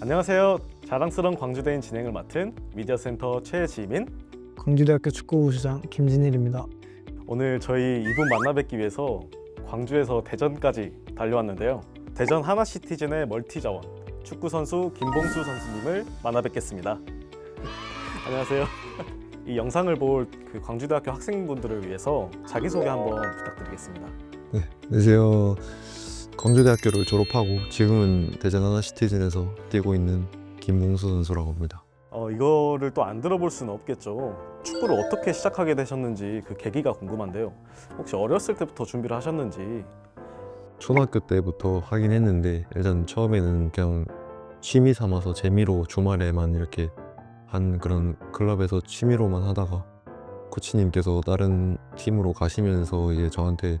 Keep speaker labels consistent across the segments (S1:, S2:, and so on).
S1: 안녕하세요. 자랑스러운 광주대인 진행을 맡은 미디어센터 최지민.
S2: 광주대학교 축구부 주장 김진일입니다.
S1: 오늘 저희 이분 만나 뵙기 위해서 광주에서 대전까지 달려왔는데요. 대전 하나시티즌의 멀티자원 축구 선수 김봉수 선수님을 만나 뵙겠습니다. 안녕하세요. 이 영상을 볼 그 광주대학교 학생분들을 위해서 자기소개 한번 부탁드리겠습니다.
S3: 네, 안녕하세요. 광주대학교를 졸업하고 지금은 대전 하나시티즌에서 뛰고 있는 김봉수 선수라고 합니다.
S1: 어, 이거를 또 안 들어볼 수는 없겠죠. 축구를 어떻게 시작하게 되셨는지 그 계기가 궁금한데요. 혹시 어렸을 때부터 준비를 하셨는지
S3: 초등학교 때부터 하긴 했는데 일단 처음에는 그냥 취미 삼아서 재미로 주말에만 이렇게 한 그런 클럽에서 취미로만 하다가 코치님께서 다른 팀으로 가시면서 이제 저한테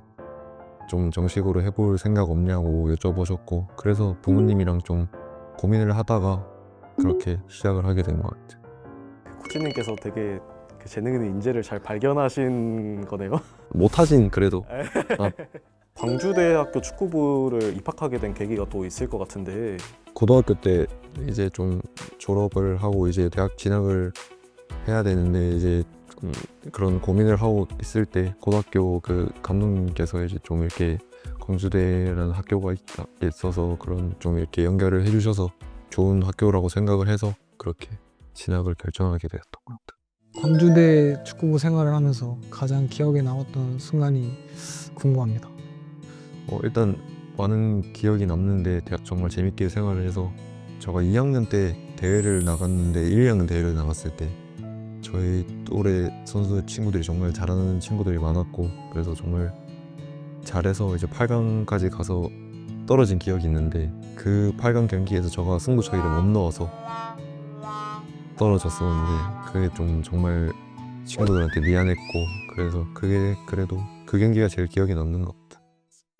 S3: 좀 정식으로 해볼 생각 없냐고 여쭤보셨고 그래서 부모님이랑 좀 고민을 하다가 그렇게 시작을 하게 된 것 같아요.
S1: 코치님께서 되게 그 재능 있는 인재를 잘 발견하신 거네요.
S3: 못하진 그래도
S1: 광주대학교 축구부를 입학하게 된 계기가 또 있을 것 같은데
S3: 고등학교 때 이제 좀 졸업을 하고 이제 대학 진학을 해야 되는데 이제 좀 그런 고민을 하고 있을 때 고등학교 그 감독님께서 이제 좀 이렇게 광주대라는 학교가 있다, 있어서 그런 좀 이렇게 연결을 해주셔서 좋은 학교라고 생각을 해서 그렇게 진학을 결정하게 되었던 것 같아요.
S2: 광주대 축구부 생활을 하면서 가장 기억에 남았던 순간이 궁금합니다.
S3: 어, 일단 많은 기억이 남는데 대학 정말 재밌게 생활을 해서 제가 2학년 때 대회를 나갔는데 1, 2학년 대회를 나갔을 때 저희 또래 선수 친구들이 정말 잘하는 친구들이 많았고 그래서 정말 잘해서 이제 8강까지 가서 떨어진 기억이 있는데 그 8강 경기에서 저가 승부차기를 못 넣어서 떨어졌었는데 그게 좀 정말 친구들한테 미안했고 그래서 그게 그래도 그 경기가 제일 기억에 남는 것 같아요.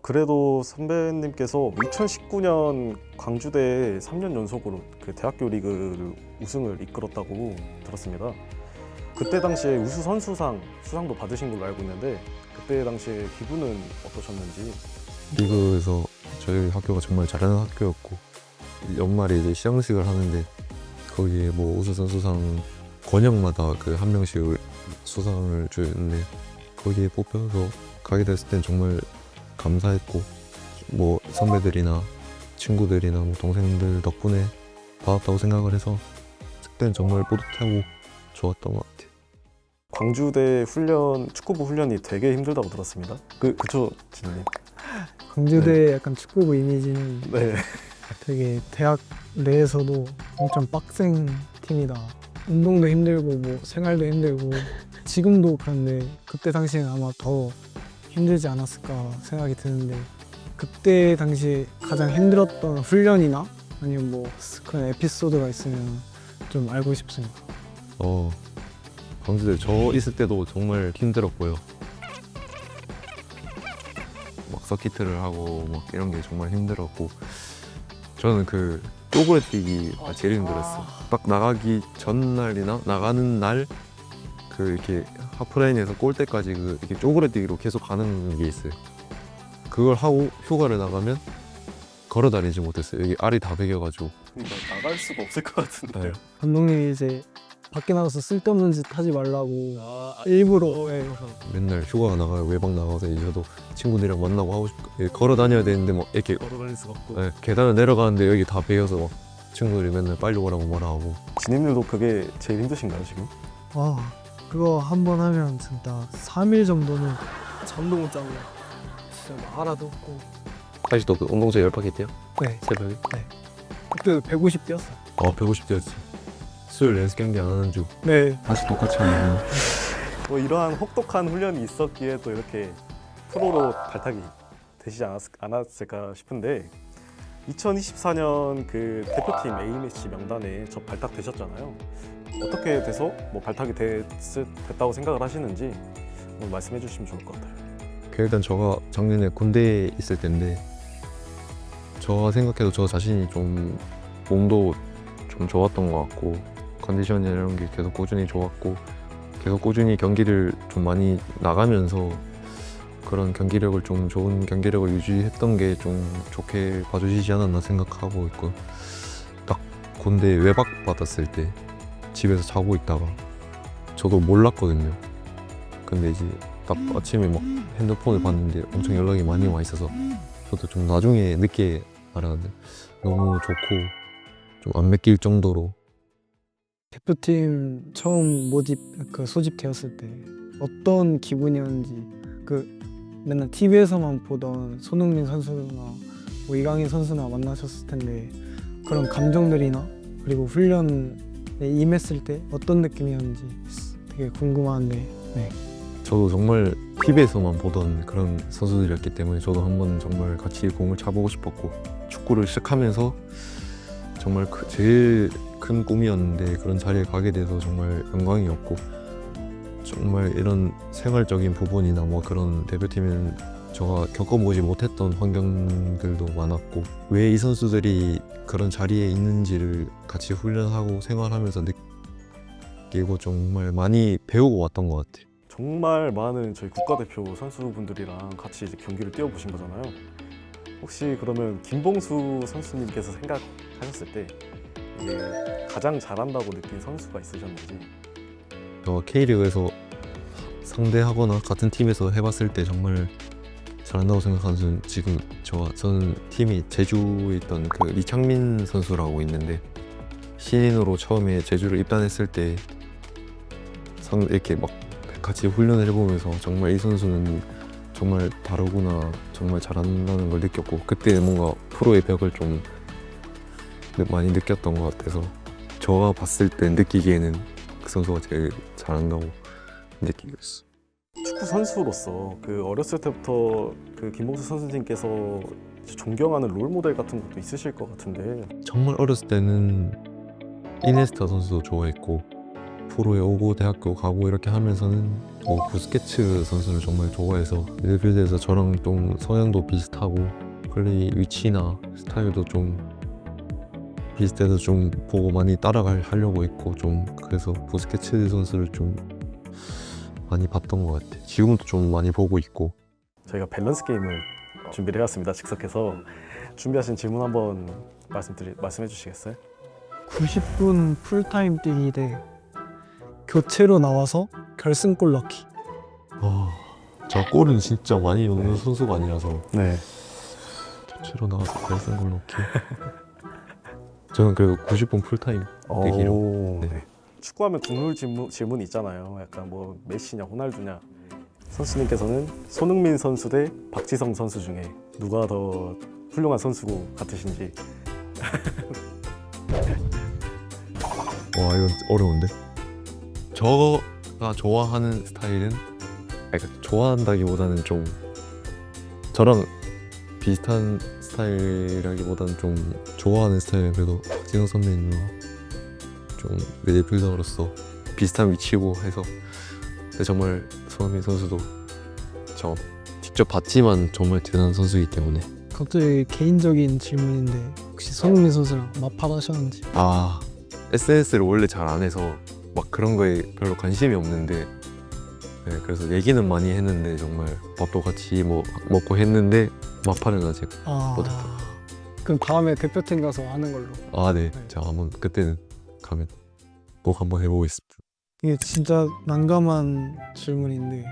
S1: 그래도 선배님께서 2019년 광주대 3년 연속으로 그 대학교 리그를 우승을 이끌었다고 들었습니다. 그때 당시에 우수 선수상 수상도 받으신 걸로 알고 있는데 그때 당시에 기분은 어떠셨는지
S3: 리그에서 저희 학교가 정말 잘하는 학교였고 연말에 이제 시상식을 하는데 거기에 뭐 우수 선수상 권역마다 그 한 명씩 수상을 주는데 거기에 뽑혀서 가게 됐을 땐 정말 감사했고 뭐 선배들이나 친구들이나 뭐 동생들 덕분에 받았다고 생각을 해서 그때는 정말 뿌듯하고 좋았던 것 같아요.
S1: 광주대 훈련 축구부 훈련이 되게 힘들다고 들었습니다. 그 그쵸 진님?
S2: 광주대 약간 축구부 이미지는
S1: 네.
S2: 되게 대학 내에서도 엄청 빡센 팀이다. 운동도 힘들고 뭐 생활도 힘들고 지금도 그런데 그때 당시에는 아마 더 힘들지 않았을까 생각이 드는데 그때 당시에 가장 힘들었던 훈련이나 아니면 뭐 그런 에피소드가 있으면 좀 알고 싶습니다.
S3: 어 광주대 저 있을 때도 정말 힘들었고요. 막 서키트를 하고 막 이런 게 정말 힘들었고 저는 그 쪼그레뛰기가 제일 힘들었어요. 딱 나가기 전날이나 나가는 날 그 이렇게 하프라인에서 골대까지 그 이렇게 쪼그레뛰기로 계속 가는 게 있어요. 그걸 하고 휴가를 나가면 걸어 다니지 못했어요. 여기 알이 다 베겨가지고
S1: 나갈 수가 없을 것 같은데요.
S2: 감독님이 이제 밖에 나가서 쓸데없는 짓 하지 말라고. 일부러. 예,
S3: 맨날 휴가 나가 외박 나가서 이제 저도 친구들이랑 만나고 하고 싶고 예, 걸어 다녀야 되는데 막 이렇게
S1: 걸어 다닐 수가 없고.
S3: 예, 계단을 내려가는데 여기 다 베여서 막 친구들이 맨날 빨리 오라고 뭐라 하고.
S1: 진님들도 그게 제일 힘드신가요 지금?
S2: 와 그거 한 번 하면 진짜 3일 정도는 잠도 못 자고 진짜 뭐 하나도 없고.
S3: 아직도 그 운동장 뛰어?
S2: 네.
S3: 새벽에?
S2: 그때도 150 뛰었어요.
S3: 어150 뛰었지 수요일 연습 경기 안 하는
S2: 주네
S3: 다시 똑같이 하는
S1: 뭐 이러한 혹독한 훈련이 있었기에 또 이렇게 프로로 발탁이 되시지 않았, 않았을까 싶은데 2024년 그 대표팀 A매치 명단에 저 발탁되셨잖아요. 어떻게 돼서 뭐 발탁이 됐, 됐다고 생각을 하시는지 오늘 말씀해 주시면 좋을 것 같아요.
S3: 그 일단 저가 작년에 군대에 있을 때인데 저가 생각해도 저 자신이 좀 몸도 좀 좋았던 것 같고 컨디션이나 이런 게 계속 꾸준히 좋았고 계속 꾸준히 경기를 좀 많이 나가면서 그런 경기력을 좀 좋은 경기력을 유지했던 게 좀 좋게 봐주시지 않았나 생각하고 있고 딱 군대 외박 받았을 때 집에서 자고 있다가 저도 몰랐거든요. 근데 이제 딱 아침에 막 핸드폰을 봤는데 엄청 연락이 많이 와 있어서 저도 좀 나중에 늦게 알았는데 너무 좋고 좀 안 맡길 정도로
S2: 대표팀 처음 모집 그 소집되었을 때 어떤 기분이었는지 그 맨날 TV에서만 보던 손흥민 선수나 뭐 이강인 선수나 만나셨을 텐데 그런 감정들이나 그리고 훈련에 임했을 때 어떤 느낌이었는지 되게 궁금한데 네.
S3: 저도 정말 TV에서만 보던 그런 선수들이었기 때문에 저도 한번 정말 같이 공을 차보고 싶었고 축구를 시작하면서 정말 그 제일 큰 꿈이었는데 그런 자리에 가게 돼서 정말 영광이었고 정말 이런 생활적인 부분이나 뭐 그런 대표팀에는 제가 겪어보지 못했던 환경들도 많았고 왜 이 선수들이 그런 자리에 있는지를 같이 훈련하고 생활하면서 느끼고 정말 많이 배우고 왔던 것 같아요.
S1: 정말 많은 저희 국가대표 선수분들이랑 같이 이제 경기를 뛰어보신 거잖아요. 혹시 그러면 김봉수 선수님께서 생각하셨을 때 가장 잘한다고 느낀 선수가 있으셨는지.
S3: 저 K리그에서 상대하거나 같은 팀에서 해봤을 때 정말 잘한다고 생각하는 선수는 지금 저 저는 팀이 제주에 있던 그 리창민 선수라고 있는데 신인으로 처음에 제주를 입단했을 때상 이렇게 막 같이 훈련을 해보면서 정말 이 선수는 정말 다르구나 정말 잘한다는 걸 느꼈고 그때 뭔가 프로의 벽을 좀 많이 느꼈던 것 같아서 저가 봤을 때 느끼기에는 그 선수가 제일 잘한다고 느끼고 있어.
S1: 축구 선수로서 그 어렸을 때부터 그 김봉수 선수님께서 존경하는 롤 모델 같은 것도 있으실 것 같은데
S3: 정말 어렸을 때는 이네스타 선수도 좋아했고 프로에 오고 대학교 가고 이렇게 하면서는 뭐 부스케츠 선수를 정말 좋아해서 미드필드에서 저랑 좀 성향도 비슷하고 플레이 위치나 스타일도 좀 비슷해서 좀 보고 많이 따라갈 하려고 했고 좀 그래서 부스케츠 선수를 좀 많이 봤던 것 같아. 지금도 좀 많이 보고 있고
S1: 저희가 밸런스 게임을 준비를 해왔습니다. 즉석해서 준비하신 질문 한번 말씀드리 말씀해 주시겠어요?
S2: 90분 풀타임 뛰기 대 교체로 나와서 결승골 넣기
S3: 와, 저 골은 진짜 많이 넣는 선수가 아니라서
S1: 네.
S3: 교체로 나와서 결승골 넣기. 저는 그래도 90분 풀타임 되기로.
S1: 오,
S3: 네.
S1: 네. 축구하면 국룰 질문, 질문 있잖아요. 약간 뭐 메시냐 호날두냐. 선수님께서는 손흥민 선수 대 박지성 선수 중에 누가 더 훌륭한 선수고 같으신지.
S3: 와 이건 어려운데. 저가 좋아하는 스타일은 아니, 그러니까 좋아한다기보다는 좀 저랑 비슷한 스타일이라기보다는 좀 좋아하는 스타일은 그래도 박진호 선배님과 좀 미드필더로서 비슷한 위치고 해서 근데 정말 손흥민 선수도 저 직접 봤지만 정말 대단한 선수이기 때문에.
S2: 갑자기 개인적인 질문인데 혹시 손흥민 선수랑 마팔하셨는지?
S3: 아 SNS를 원래 잘 안 해서 막 그런 거에 별로 관심이 없는데 네, 그래서 얘기는 많이 했는데 정말 밥도 같이 뭐 먹고 했는데 마파는 아직
S2: 아.
S3: 못했다.
S2: 그럼 다음에 대표팀 가서 하는 걸로?
S3: 아 네.
S2: 네.
S3: 자 한번 그때는 가면 꼭 한번 해보겠습니다.
S2: 이게 진짜 난감한 질문인데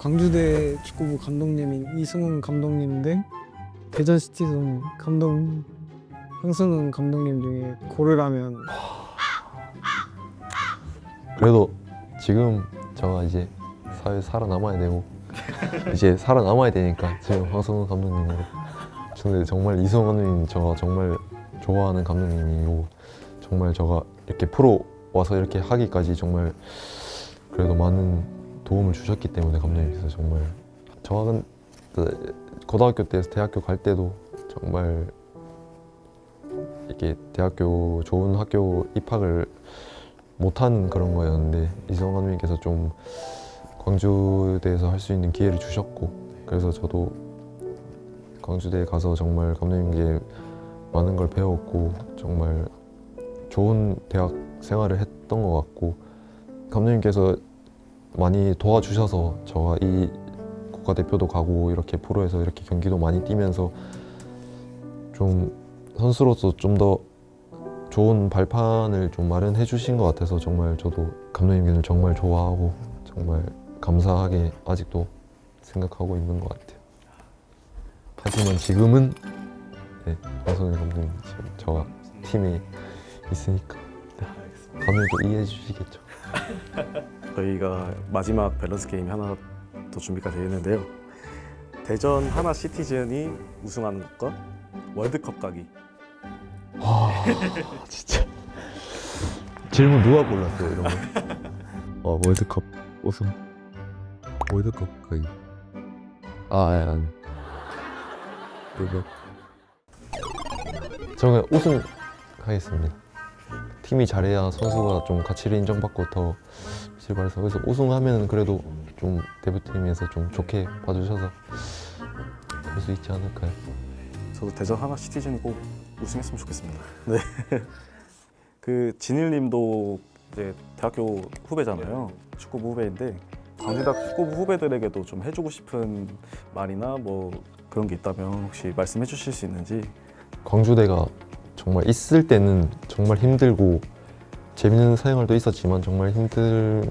S2: 광주대 축구부 감독님인 이승훈 감독님 대 대전 시티즌 감독 황승훈 감독님 중에 고르라면.
S3: 그래도 지금 저가 이제 사회 살아남아야 되고 이제 살아남아야 되니까 지금 황성훈 감독님으로 근데 정말 이승훈 감독님 저가 정말 좋아하는 감독님이고 정말 저가 이렇게 프로 와서 이렇게 하기까지 정말 그래도 많은 도움을 주셨기 때문에 감독님께서 정말. 저는 고등학교 때에서 대학교 갈 때도 정말 이렇게 대학교 좋은 학교 입학을 못한 그런 거였는데 이승원 감독님께서 좀 광주대에서 할 수 있는 기회를 주셨고 그래서 저도 광주대에 가서 정말 감독님께 많은 걸 배웠고 정말 좋은 대학 생활을 했던 것 같고 감독님께서 많이 도와주셔서 저가 이 국가대표도 가고 이렇게 프로에서 이렇게 경기도 많이 뛰면서 좀 선수로서 좀더 좋은 발판을 좀 마련해 주신 것 같아서 정말 저도 감독님을 정말 좋아하고 정말 감사하게 아직도 생각하고 있는 것 같아요. 하지만 지금은 네, 황성일 감독님 지금 저와 팀에 있으니까 네, 감독님도 이해해 주시겠죠.
S1: 저희가 마지막 밸런스 게임이 하나 더 준비가 되어 있는데요. 대전 하나 시티즌이 우승하는 것과 월드컵 가기.
S3: 와 진짜. 질문 누가 골랐어요 이런 거? 어 월드컵 우승. 월드컵 거의. 아 아니 아니. 이거 저는 우승 하겠습니다. 팀이 잘해야 선수가 좀 가치를 인정받고 더 실발해서 그래서 우승하면 그래도 좀 대표팀에서 좀 좋게 봐주셔서 할수 있지 않을까요?
S1: 저도 대전 하나 시티즌이 꼭 우승했으면 좋겠습니다. 네. 그 진일님도 이제 대학교 후배잖아요. 축구부 후배인데 광주대학 축구부 후배들에게도 좀 해주고 싶은 말이나 뭐 그런 게 있다면 혹시 말씀해 주실 수 있는지
S3: 광주대가 정말 있을 때는 정말 힘들고 재밌는 사생활도 있었지만 정말 힘들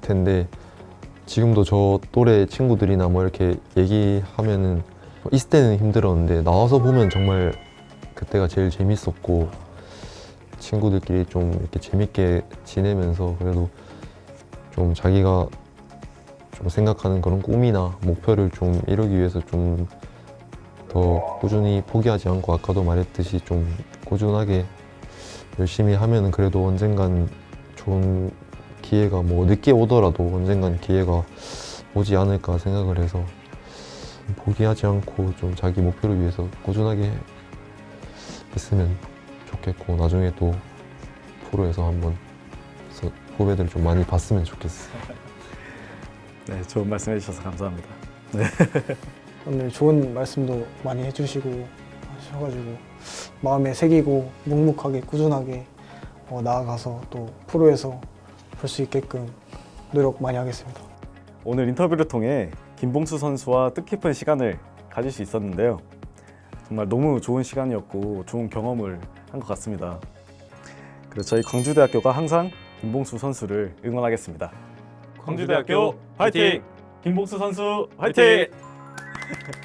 S3: 텐데 지금도 저 또래 친구들이나 뭐 이렇게 얘기하면은 있을 때는 힘들었는데 나와서 보면 정말 그때가 제일 재밌었고 친구들끼리 좀 이렇게 재밌게 지내면서 그래도 좀 자기가 좀 생각하는 그런 꿈이나 목표를 좀 이루기 위해서 좀 더 꾸준히 포기하지 않고 아까도 말했듯이 좀 꾸준하게 열심히 하면 그래도 언젠간 좋은 기회가 뭐 늦게 오더라도 언젠간 기회가 오지 않을까 생각을 해서 포기하지 않고 좀 자기 목표를 위해서 꾸준하게 했으면 좋겠고 나중에 또 프로에서 한번 서- 후배들 좀 많이 봤으면 좋겠어요.
S1: 네, 좋은 말씀 해 주셔서 감사합니다.
S2: 오늘 좋은 말씀도 많이 해주시고 하셔가지고 마음에 새기고 묵묵하게 꾸준하게 어, 나아가서 또 프로에서 볼 수 있게끔 노력 많이 하겠습니다.
S1: 오늘 인터뷰를 통해 김봉수 선수와 뜻깊은 시간을 가질 수 있었는데요. 정말 너무 좋은 시간이었고 좋은 경험을 한 것 같습니다. 그래서 저희 광주대학교가 항상 김봉수 선수를 응원하겠습니다. 광주대학교 화이팅! 김봉수 선수 화이팅!